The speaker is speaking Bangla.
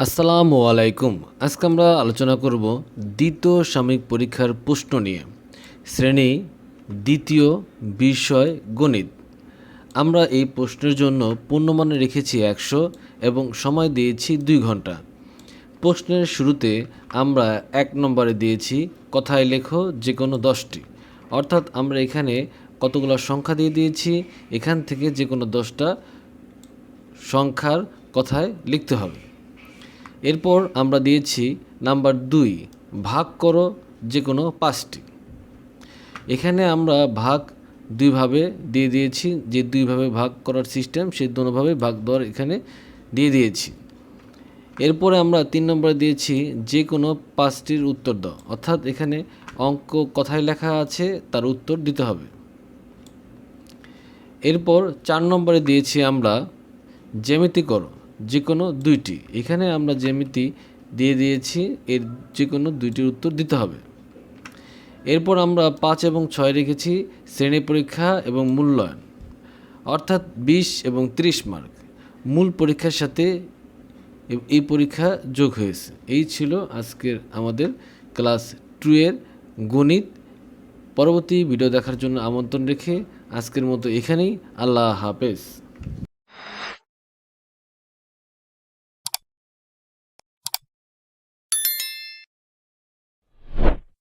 আসসালামু আলাইকুম। আজকে আমরা আলোচনা করব দ্বিতীয় সাময়িক পরীক্ষার প্রশ্ন নিয়ে। শ্রেণি দ্বিতীয় বিষয় গণিত। আমরা এই প্রশ্নের জন্য পূর্ণমানে রেখেছি একশো এবং সময় দিয়েছি দুই ঘণ্টা। প্রশ্নের শুরুতে আমরা এক নম্বরে দিয়েছি, কথায় লেখো যে কোনো দশটি। অর্থাৎ আমরা এখানে কতগুলো সংখ্যা দিয়ে দিয়েছি, এখান থেকে যে কোনো দশটা সংখ্যার কথায় লিখতে হবে। এরপর আমরা দিয়েছি নাম্বার দুই, ভাগ করো যে কোনো পাঁচটি। এখানে আমরা ভাগ দুইভাবে দিয়ে দিয়েছি, যে দুইভাবে ভাগ করার সিস্টেম সেই দুভাবে ভাগ দেওয়ার এখানে দিয়ে দিয়েছি। এরপরে আমরা তিন নম্বরে দিয়েছি যে কোনো পাঁচটির উত্তর দাও, অর্থাৎ এখানে অঙ্ক কথায় লেখা আছে, তার উত্তর দিতে হবে। এরপর চার নম্বরে দিয়েছি আমরা, জ্যামিতি করো। যে কোনো দুইটি। এখানে আমরা জ্যামিতি দিয়ে দিয়েছি, এর যে কোনো দুইটির উত্তর দিতে হবে। এরপর আমরা পাঁচ এবং ছয় রেখেছি, শ্রেণি পরীক্ষা এবং মূল্যায়ন। অর্থাৎ বিশ এবং ত্রিশ মার্ক। মূল পরীক্ষার সাথে এই পরীক্ষা যোগ হয়েছে। এই ছিল আজকের আমাদের ক্লাস টু এর গণিত। পরবর্তী ভিডিও দেখার জন্য আমন্ত্রণ রেখে আজকের মতো এখানেই। আল্লাহ হাফেজ।